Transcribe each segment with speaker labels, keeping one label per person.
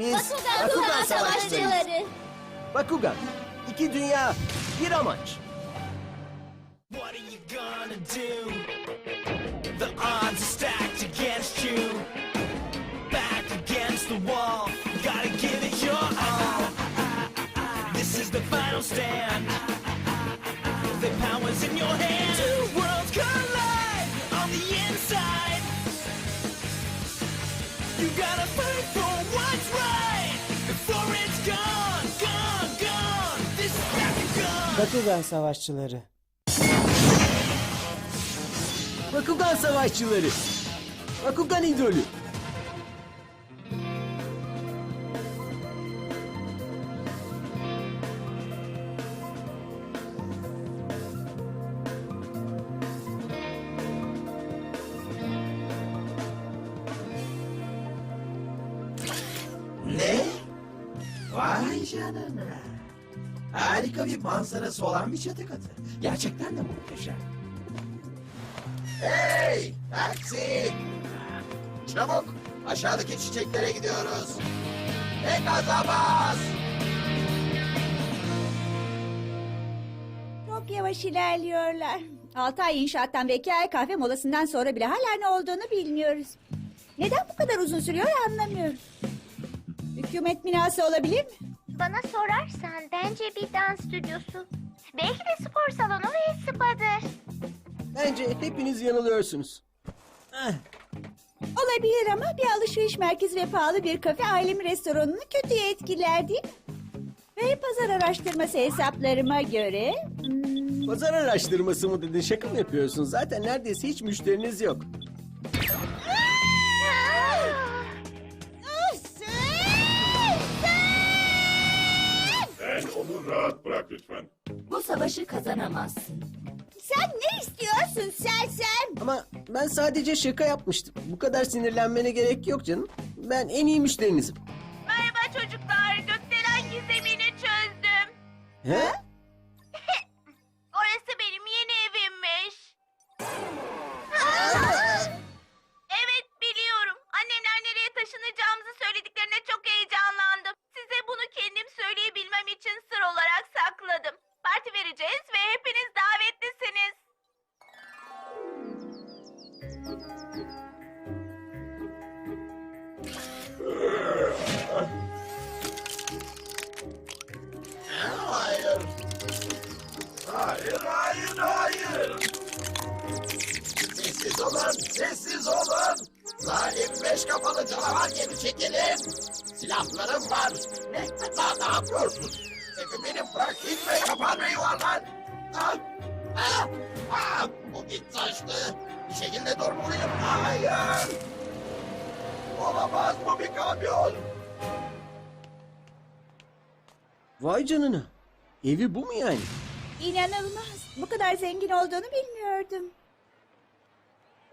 Speaker 1: biz Bakugan Savaşçılarıyız. Bakugan, iki dünya, bir amaç.
Speaker 2: What are you gonna do? The odds are stacked against you. Back against the wall, gotta give it your all. This is the final stand. The power's in your hand. Two worlds collide on the inside. You gotta fight for Bakugan.
Speaker 3: Savaşçıları.
Speaker 1: Bakugan Savaşçıları. Bakugan idolü.
Speaker 4: Ne? Vay canına. Harika bir manzarası olan bir çatı katı. Gerçekten de muhteşem. Hey! Taksi! Çabuk! Aşağıdaki çiçeklere gidiyoruz. Ve gaza bas!
Speaker 5: Çok yavaş ilerliyorlar. 6 ay inşaattan ve 2 ay kahve molasından sonra bile hala ne olduğunu bilmiyoruz. Neden bu kadar uzun sürüyor anlamıyorum. Hükümet binası olabilir mi?
Speaker 6: Bana sorarsan bence bir dans stüdyosu. Belki de spor salonu ve spadır.
Speaker 1: Bence hepiniz yanılıyorsunuz. Eh,
Speaker 5: Olabilir ama bir alışveriş merkezi ve pahalı bir kafe ailemin restoranını kötüye etkiler değil mi? Ve pazar araştırması hesaplarıma göre... hmm,
Speaker 1: Pazar araştırması mı dedin? Şaka mı yapıyorsun? Zaten neredeyse hiç müşteriniz yok.
Speaker 7: Onu rahat bırak lütfen.
Speaker 8: Bu savaşı kazanamazsın.
Speaker 5: Sen ne istiyorsun sersem?
Speaker 1: Ama ben sadece şaka yapmıştım. Bu kadar sinirlenmene gerek yok canım. Ben en iyi müşterinizim.
Speaker 6: Merhaba çocuklar. Gökdelen gizemini çözdüm.
Speaker 1: He?
Speaker 4: Beş kafalı canavar gibi çekilin. Silahlarım var. Ne, daha ne yapıyorsun? Evi benim bırak gitme yapan ve yuvarlan. Ah, ah, ah, bu git taştı. Bir şekilde durmalıyım. Hayır. Olamaz bu bir kamyon.
Speaker 1: Vay canına. Evi bu mu yani?
Speaker 5: İnanılmaz. Bu kadar zengin olduğunu bilmiyordum.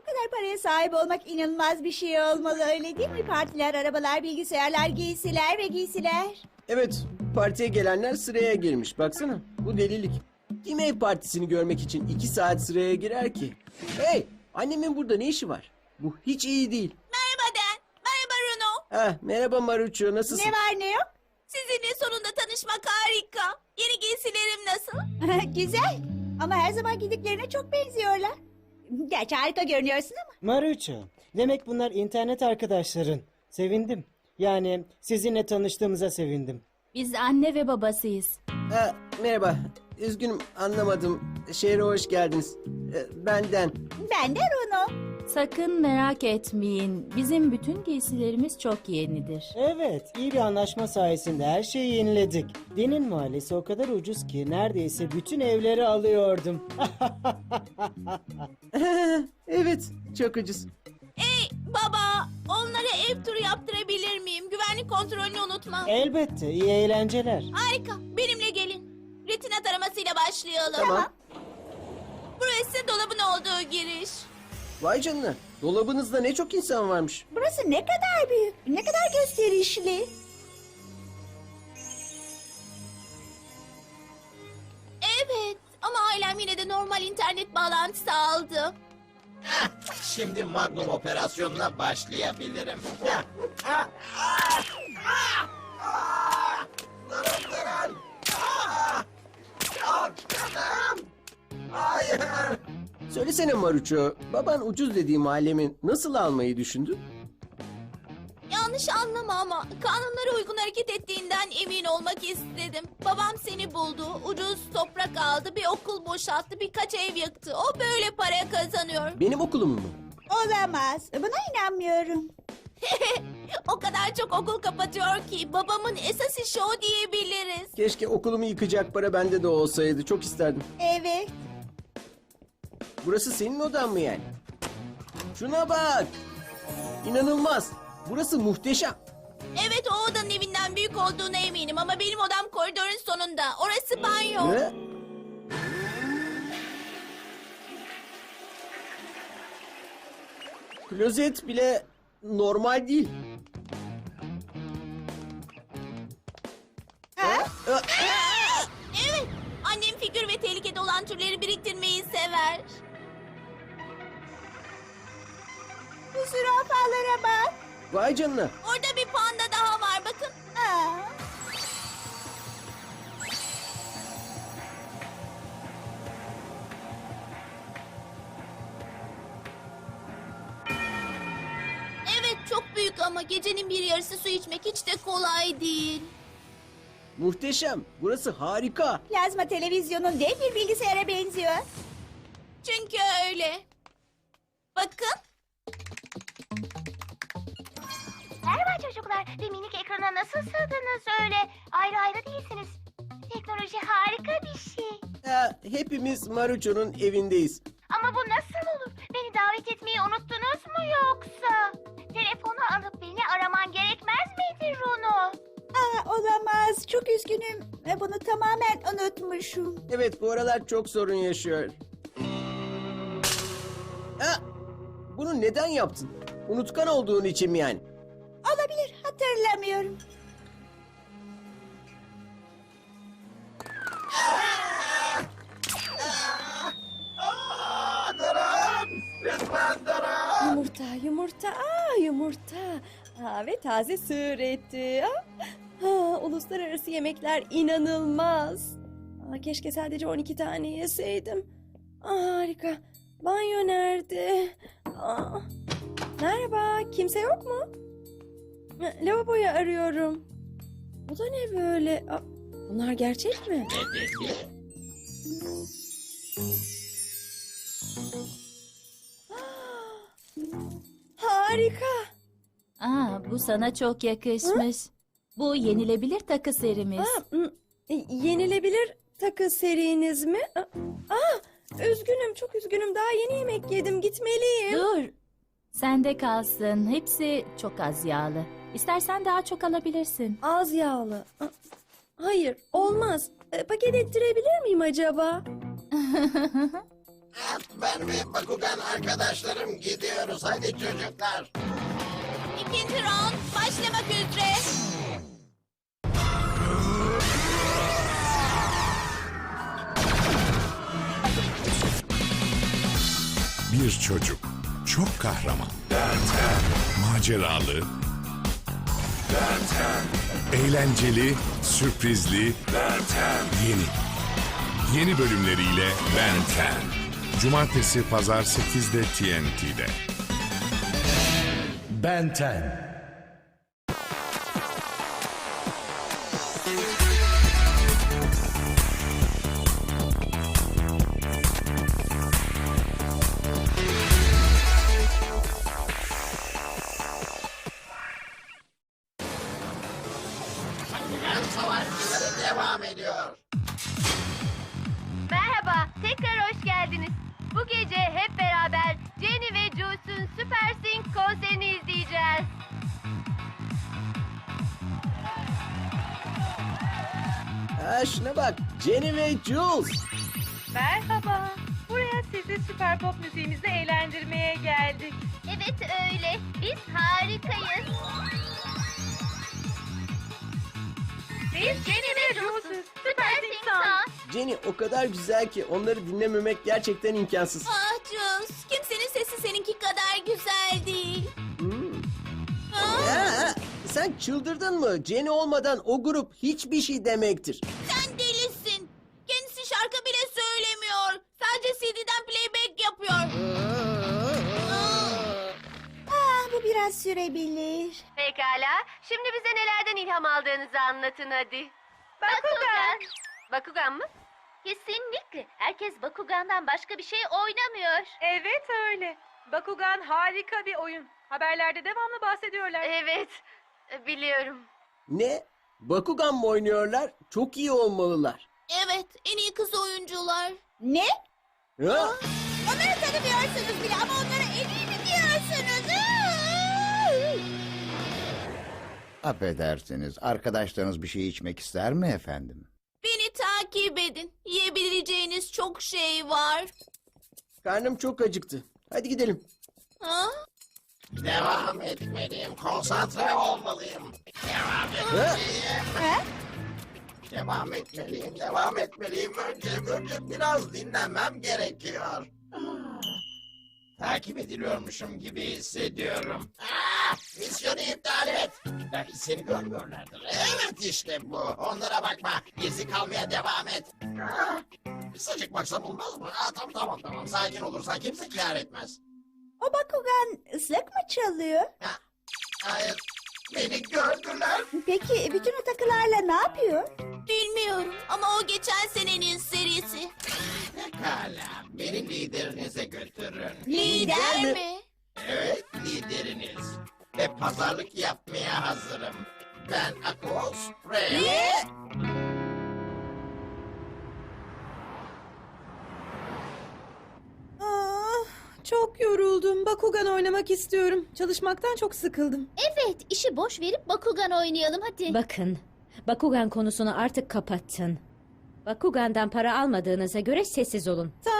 Speaker 5: Kadar paraya sahip olmak inanılmaz bir şey olmalı öyle değil mi? Partiler, arabalar, bilgisayarlar, giysiler ve giysiler.
Speaker 1: Evet, partiye gelenler sıraya girmiş. Baksana, bu delilik. Kim ev partisini görmek için iki saat sıraya girer ki? Hey, annemin burada ne işi var? Bu hiç iyi değil.
Speaker 5: Merhaba Dan. Merhaba Bruno.
Speaker 1: Ah, merhaba Marucho, nasılsın?
Speaker 5: Ne var ne yok?
Speaker 6: Sizinle sonunda tanışmak harika. Yeni giysilerim nasıl?
Speaker 5: Güzel. Ama her zaman gidiklerine çok benziyorlar. Gerçi harika görünüyorsun ama.
Speaker 3: Marucho. Demek bunlar internet arkadaşların. Sevindim. Yani sizinle tanıştığımıza sevindim.
Speaker 8: Biz anne ve babasıyız.
Speaker 1: Ha, merhaba, üzgünüm anlamadım. Şehre hoş geldiniz. Ee, Benden.
Speaker 5: Ben de Bruno.
Speaker 8: Sakın merak etmeyin. Bizim bütün giysilerimiz çok yenidir.
Speaker 3: Evet, iyi bir anlaşma sayesinde her şeyi yeniledik. Den'in mahallesi o kadar ucuz ki neredeyse bütün evleri alıyordum.
Speaker 1: evet, çok ucuz.
Speaker 6: Baba, onlara ev turu yaptırabilir miyim? Güvenli güvenlik kontrolünü unutma.
Speaker 3: Elbette iyi eğlenceler.
Speaker 6: Harika. Benimle gelin. Retina taramasıyla başlayalım.
Speaker 1: Tamam.
Speaker 6: Burası dolabın olduğu giriş.
Speaker 1: Vay canına. Dolabınızda ne çok insan varmış.
Speaker 5: Burası ne kadar büyük, ne kadar gösterişli.
Speaker 6: Evet. Ama ailem yine de normal internet bağlantısı aldı.
Speaker 4: Şimdi Magnum operasyonuna başlayabilirim.
Speaker 1: Söylesene Maruço, baban ucuz dediğim alemin nasıl almayı düşündü?
Speaker 6: Yanlış anlama ama kanunlara uygun hareket ettiğinden emin olmak istedim. Babam seni buldu, ucuz toprak aldı, bir okul boşalttı, birkaç ev yıktı. O böyle para kazanıyor.
Speaker 1: Benim okulum mu?
Speaker 5: Olamaz. Buna inanmıyorum.
Speaker 6: O kadar çok okul kapatıyor ki babamın esas işi o diyebiliriz.
Speaker 1: Keşke okulumu yıkacak para bende de olsaydı. Çok isterdim.
Speaker 5: Evet.
Speaker 1: Burası senin odan mı yani? Şuna bak. İnanılmaz. Burası muhteşem.
Speaker 6: Evet o odanın evinden büyük olduğuna eminim ama benim odam koridorun sonunda. Orası banyo.
Speaker 1: Ne? Klozet bile normal değil.
Speaker 5: Ha?
Speaker 1: Aa,
Speaker 5: Bu zürafalara bak.
Speaker 1: Vay canına.
Speaker 6: Orada bir panda daha var bakın.
Speaker 5: Aa,
Speaker 6: Evet çok büyük ama gecenin bir yarısı su içmek hiç de kolay değil.
Speaker 1: Muhteşem. Burası harika.
Speaker 5: plazma televizyonun dev bir bilgisayara benziyor.
Speaker 6: Çünkü öyle. Bakın.
Speaker 9: Çocuklar ve minik ekrana nasıl sığdınız öyle? Ayrı ayrı değilsiniz. Teknoloji harika bir şey.
Speaker 1: Ya, hepimiz Maruço'nun evindeyiz.
Speaker 9: Ama bu nasıl olur? Beni davet etmeyi unuttunuz mu yoksa? Telefonu alıp beni araman gerekmez miydi Runo?
Speaker 5: Aa, olamaz. Çok üzgünüm. Ve Bunu tamamen unutmuşum.
Speaker 1: Evet bu aralar çok sorun yaşıyor. Ha, bunu neden yaptın? Unutkan olduğun için mi yani?
Speaker 5: Hatırlamıyorum.
Speaker 4: Ah!
Speaker 10: Yumurta, yumurta, aa yumurta. Aa, ve taze sığır eti. Aa, ha, uluslararası yemekler inanılmaz. Aa, keşke sadece 12 tane yeseydim. Aa, harika. Banyo nerede? Aa, merhaba, kimse yok mu? Lavaboyu arıyorum. Bu da ne böyle? Aa, bunlar gerçek mi? Harika.
Speaker 8: Aa, bu sana çok yakışmış. Bu yenilebilir takı serimiz.
Speaker 10: Aa, e, yenilebilir takı seriniz mi? Aa, üzgünüm, çok üzgünüm. Daha yeni yemek yedim, gitmeliyim.
Speaker 8: Dur. Sende kalsın. Hepsi çok az yağlı. İstersen daha çok alabilirsin.
Speaker 10: Az yağlı. Hayır, olmaz. E, paket ettirebilir miyim acaba?
Speaker 4: Ben ve Bakugan arkadaşlarım gidiyoruz. Hadi çocuklar.
Speaker 6: İkinci round başlamak üzere.
Speaker 7: Bir çocuk. Çok kahraman. Maceralı. Eğlenceli, sürprizli. Yeni. Yeni bölümleriyle 10. Cumartesi pazar 8'de TNT'de.
Speaker 11: Ben
Speaker 9: Jenny ve
Speaker 1: Jules.
Speaker 6: Merhaba. Buraya sizi süper pop müziğimizle eğlendirmeye geldik.
Speaker 12: Evet öyle. Biz harikayız.
Speaker 6: Biz Jenny ve Jules'uz. Süper
Speaker 12: Sing
Speaker 6: insan.
Speaker 12: Song.
Speaker 1: Jenny o kadar güzel ki onları dinlememek gerçekten imkansız.
Speaker 6: Ah Jules, kimsenin sesi seninki kadar güzel değil.
Speaker 1: Hmm. Ya, sen çıldırdın mı? Jenny olmadan o grup hiçbir şey demektir.
Speaker 5: Sürebilir.
Speaker 12: Pekala. Şimdi bize nelerden ilham aldığınızı anlatın hadi.
Speaker 6: Bakugan.
Speaker 12: Bakugan mı? Kesinlikle. Herkes Bakugan'dan başka bir şey oynamıyor.
Speaker 6: Evet öyle. Bakugan harika bir oyun. Haberlerde devamlı bahsediyorlar.
Speaker 12: Evet. Biliyorum.
Speaker 1: Ne? Bakugan mı oynuyorlar? Çok iyi olmalılar.
Speaker 6: Evet, en iyi kız oyuncular.
Speaker 5: Ne?
Speaker 1: Ha?
Speaker 5: Onları tanımıyorsunuz bile ama onlara
Speaker 13: Affedersiniz, arkadaşlarınız bir şey içmek ister mi efendim?
Speaker 6: Beni takip edin. Yiyebileceğiniz çok şey var.
Speaker 1: Karnım çok acıktı. Hadi gidelim.
Speaker 6: Ha?
Speaker 4: Devam etmeliyim. Konsantre olmalıyım. Devam?
Speaker 1: Ha?
Speaker 4: Devam etmeliyim, devam etmeliyim. Önce, önce biraz dinlenmem gerekiyor. Ah, Takip ediliyormuşum gibi hissediyorum. Misyonu iptal et. Belki seni görmüyorlardır. Evet işte bu. Onlara bakma. Gizli kalmaya devam et. Kısacık baksam olmaz mı? Ah, tamam tamam tamam. Sakin olursan kimse kâr etmez.
Speaker 5: O Bakugan ıslak mı çalıyor?
Speaker 4: Ah, Hayır. Beni gördüler.
Speaker 5: Peki bütün o takılarla ne yapıyor?
Speaker 6: Bilmiyorum ama o geçen senenin serisi.
Speaker 4: Pekala. Beni liderinize götürün.
Speaker 6: Lider
Speaker 1: mi?
Speaker 6: mi?
Speaker 4: Evet, lideriniz. Ve pazarlık yapmaya hazırım. Ben Akos Ray.
Speaker 14: Ah, çok yoruldum. Bakugan oynamak istiyorum. Çalışmaktan çok sıkıldım.
Speaker 12: Evet, işi boş verip Bakugan oynayalım hadi.
Speaker 8: Bakın, Bakugan konusunu artık kapattın. Bakugan'dan para almadığınıza göre sessiz olun.
Speaker 12: Tamam.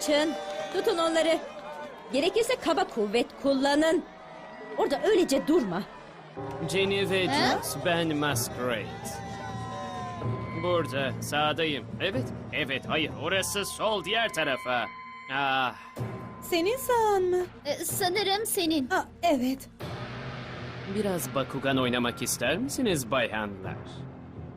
Speaker 8: Açın, tutun onları. Gerekirse kaba kuvvet kullanın. Orada öylece durma.
Speaker 15: Jenny ve Jules, ben Masquerade. Burada, sağdayım. Evet, evet, hayır, orası sol, diğer tarafa. Ah,
Speaker 14: Senin sağın mı?
Speaker 12: Ee, sanırım senin.
Speaker 14: Ah, evet.
Speaker 15: biraz Bakugan oynamak ister misiniz bayanlar?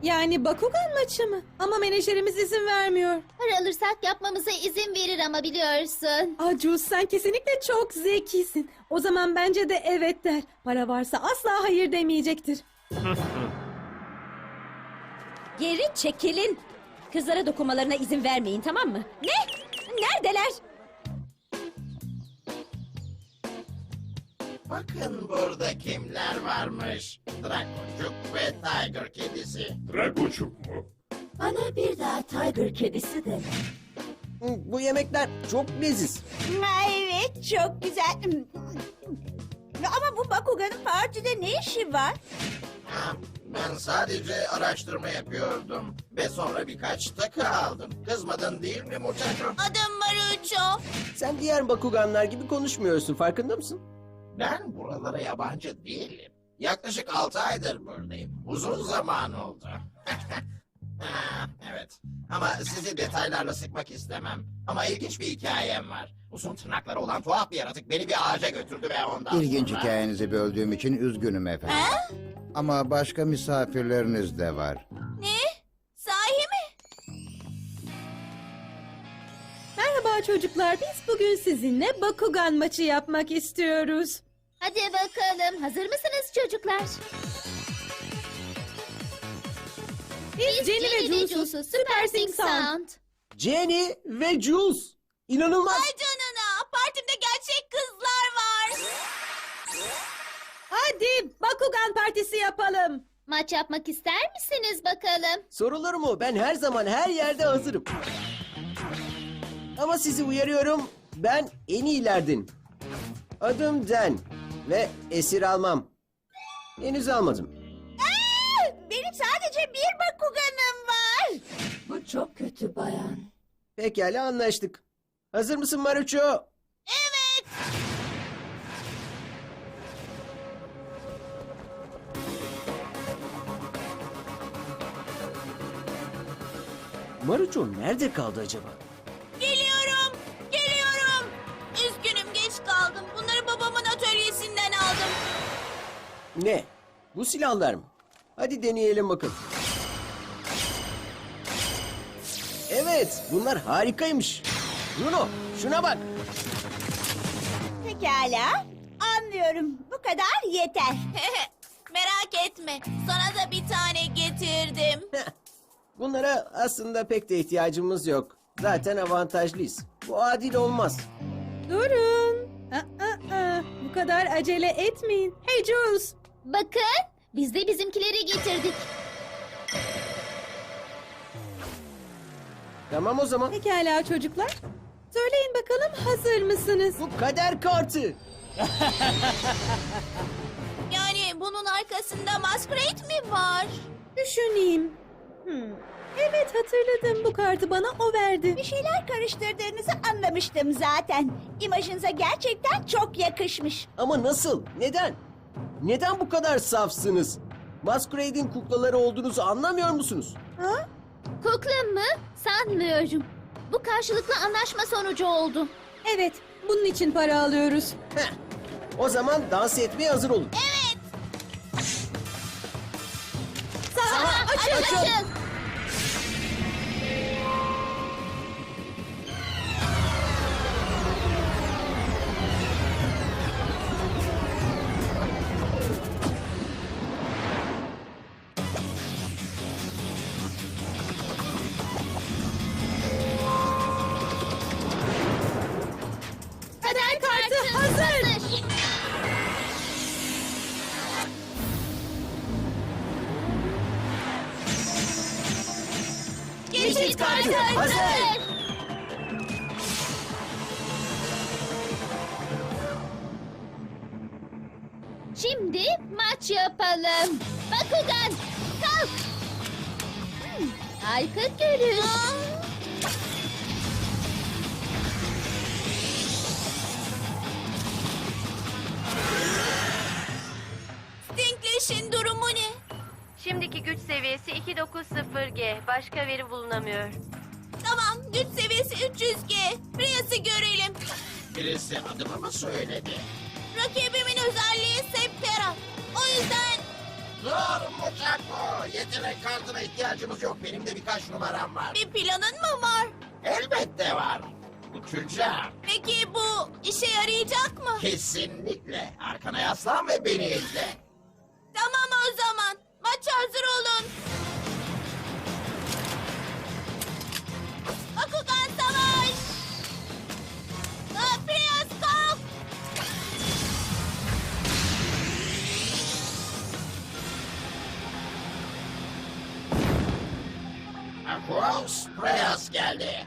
Speaker 14: Yani Bakugan maçı mı? Ama menajerimiz izin vermiyor.
Speaker 12: Para alırsak yapmamıza izin verir ama biliyorsun.
Speaker 14: Acus sen kesinlikle çok zekisin. O zaman bence de evet der. Para varsa asla hayır demeyecektir.
Speaker 8: Geri çekilin. Kızlara dokunmalarına izin vermeyin tamam mı? Ne? Neredeler?
Speaker 4: Bakın burada kimler varmış. Drakoncuk ve Tiger kedisi.
Speaker 8: Bana bir daha Tiger kedisi de.
Speaker 1: Hı, Bu yemekler çok leziz.
Speaker 5: Ha, evet çok güzel. Ama bu Bakugan'ın partide ne işi var?
Speaker 4: Ha, Ben sadece araştırma yapıyordum. Ve sonra birkaç takı aldım. Kızmadın değil mi muchacho?
Speaker 6: Adım Marucho.
Speaker 1: Sen diğer Bakuganlar gibi konuşmuyorsun farkında mısın?
Speaker 4: Ben buralara yabancı değilim. Yaklaşık altı aydır buradayım. Uzun zaman oldu. Ha, evet. Ama sizi detaylarla sıkmak istemem. Ama ilginç bir hikayem var. Uzun tırnakları olan tuhaf bir yaratık beni bir ağaca götürdü ve ondan
Speaker 13: İlginç
Speaker 4: sonra...
Speaker 13: hikayenizi böldüğüm için üzgünüm efendim. Ama başka misafirleriniz de var.
Speaker 14: Çocuklar. Biz bugün sizinle Bakugan maçı yapmak istiyoruz.
Speaker 12: Hadi bakalım. Hazır mısınız çocuklar?
Speaker 14: Biz, Jenny, ve Jules'uz. Super Sing Sound.
Speaker 1: Jenny ve Jules. İnanılmaz.
Speaker 6: Ay canına, partimde gerçek kızlar var.
Speaker 14: Hadi Bakugan partisi yapalım.
Speaker 12: Maç yapmak ister misiniz bakalım?
Speaker 1: Sorulur mu? Ben her zaman her yerde hazırım. Ama sizi uyarıyorum. Ben en iyilerden. Adım Den ve esir almam. Henüz almadım.
Speaker 5: Aa, benim sadece bir Bakuganım var.
Speaker 14: Bu çok kötü bayan.
Speaker 1: Pekala anlaştık. Hazır mısın Maruço?
Speaker 5: Evet.
Speaker 1: Maruço nerede kaldı acaba? Ne? Bu silahlar mı? Hadi deneyelim bakalım. Evet, bunlar harikaymış. Bruno, şuna bak.
Speaker 5: Pekala. Anlıyorum. Bu kadar yeter.
Speaker 6: Merak etme. Sana da bir tane getirdim.
Speaker 1: Bunlara aslında pek de ihtiyacımız yok. Zaten avantajlıyız. Bu adil olmaz.
Speaker 14: Durun. Aa, aa, bu kadar acele etmeyin. Hey Jules.
Speaker 12: Bakın, biz de bizimkileri getirdik.
Speaker 1: Tamam o zaman.
Speaker 14: Pekala çocuklar. Söyleyin bakalım hazır mısınız?
Speaker 1: Bu kader kartı.
Speaker 6: Yani bunun arkasında Masquerade mi var?
Speaker 14: Düşüneyim. Hmm. Evet hatırladım bu kartı bana o verdi.
Speaker 5: Bir şeyler karıştırdığınızı anlamıştım zaten. İmajınıza gerçekten çok yakışmış.
Speaker 1: Ama nasıl? Neden? Neden bu kadar safsınız? Masquerade'in kuklaları olduğunuzu anlamıyor musunuz?
Speaker 5: Ha?
Speaker 12: Kukla mı? Sanmıyorum. Bu karşılıklı anlaşma sonucu oldu.
Speaker 14: Evet bunun için para alıyoruz.
Speaker 1: Heh. O zaman dans etmeye hazır olun.
Speaker 12: Saha açıl açıl. Kader
Speaker 6: Stinklish'in durumu ne?
Speaker 11: Şimdiki güç seviyesi 290G. Başka veri bulunamıyor.
Speaker 6: Tamam, güç seviyesi 300G. Prius'u görelim.
Speaker 4: Birisi adımı mı söyledi?
Speaker 6: Rakibimin özelliği Septera. O yüzden
Speaker 4: Dur Muçako! Yetenek kartına ihtiyacımız yok. Benim de birkaç numaram var.
Speaker 6: bir planın mı var?
Speaker 4: Elbette var. Uçacağım.
Speaker 6: Peki bu işe yarayacak mı?
Speaker 4: Kesinlikle. Arkana yaslan ve beni izle.
Speaker 6: Tamam o zaman. Maça hazır olun. Bakugan savaş. Aa, Prius kalk.
Speaker 4: Aquos Preyas geldi.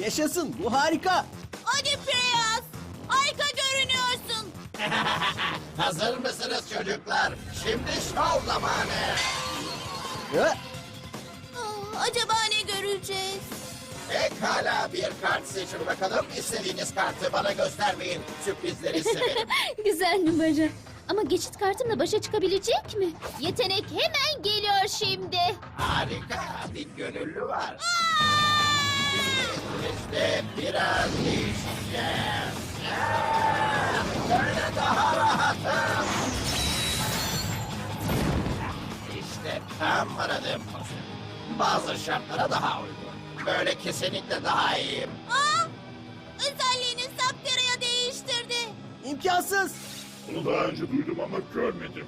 Speaker 1: Yaşasın, bu harika.
Speaker 6: Hadi Prius. Harika görünüyorsun.
Speaker 4: Hazır mısınız çocuklar? Şimdi şov zamanı.
Speaker 1: Ha?
Speaker 6: Aa, acaba ne göreceğiz?
Speaker 4: Pekala bir kart seçin bakalım. İstediğiniz kartı bana göstermeyin. Sürprizleri severim.
Speaker 12: Güzel numara. Ama geçit kartımla başa çıkabilecek mi? Yetenek hemen geliyor şimdi.
Speaker 4: Harika bir gönüllü var. İşte biraz değişeceğiz. Ah, Böyle daha rahatım. Tam aradığım pozisyon. Bazı şartlara daha uygun. Böyle kesinlikle daha iyiyim.
Speaker 6: Aa, özelliğini Saptera'ya değiştirdi.
Speaker 1: İmkansız.
Speaker 7: Bunu daha önce duydum ama görmedim.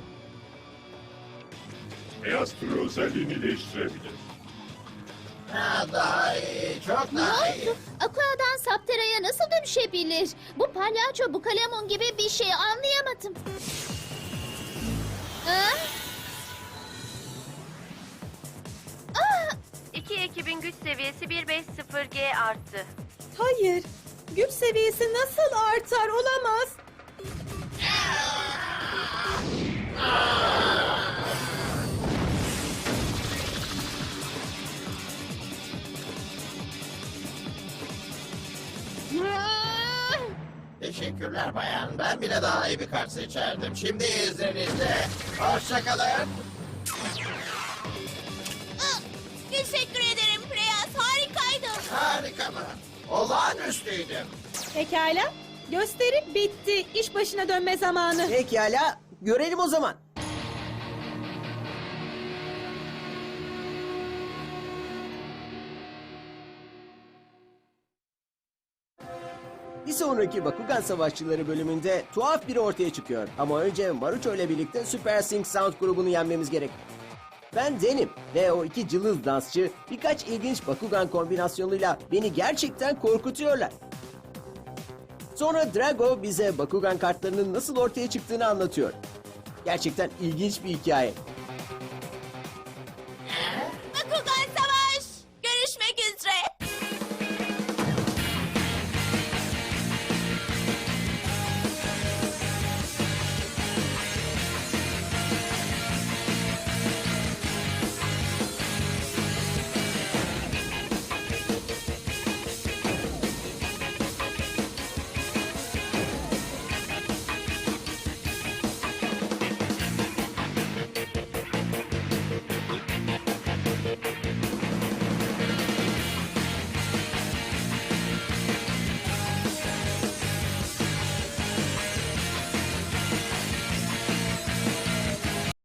Speaker 7: Beyaz türü özelliğini değiştirebilir.
Speaker 4: Ha, daha iyi, çok
Speaker 12: Ne
Speaker 4: daha iyi.
Speaker 12: oldu? Aqua'dan Saptera'ya nasıl dönüşebilir? Bu palyaço, bu kalemun gibi bir şey anlayamadım. Ha?
Speaker 11: Ekibin güç seviyesi 150G arttı.
Speaker 14: Hayır. Güç seviyesi nasıl artar olamaz.
Speaker 4: Teşekkürler bayan. Ben bile daha iyi bir kart seçerdim. Şimdi izninizle. Hoşçakalın.
Speaker 6: Teşekkür ederim Preyas. Harikaydın.
Speaker 4: Harika mı? Olağanüstüydüm.
Speaker 14: Pekala. Gösteri bitti. İş başına dönme zamanı.
Speaker 1: Pekala, görelim o zaman. Bir sonraki Bakugan Savaşçıları bölümünde tuhaf biri ortaya çıkıyor. Ama önce Marucho ile birlikte Super Sync Sound grubunu yenmemiz gerek. Ben Denim ve o iki cılız dansçı birkaç ilginç Bakugan kombinasyonuyla beni gerçekten korkutuyorlar. Sonra Drago bize Bakugan kartlarının nasıl ortaya çıktığını anlatıyor. Gerçekten ilginç bir hikaye.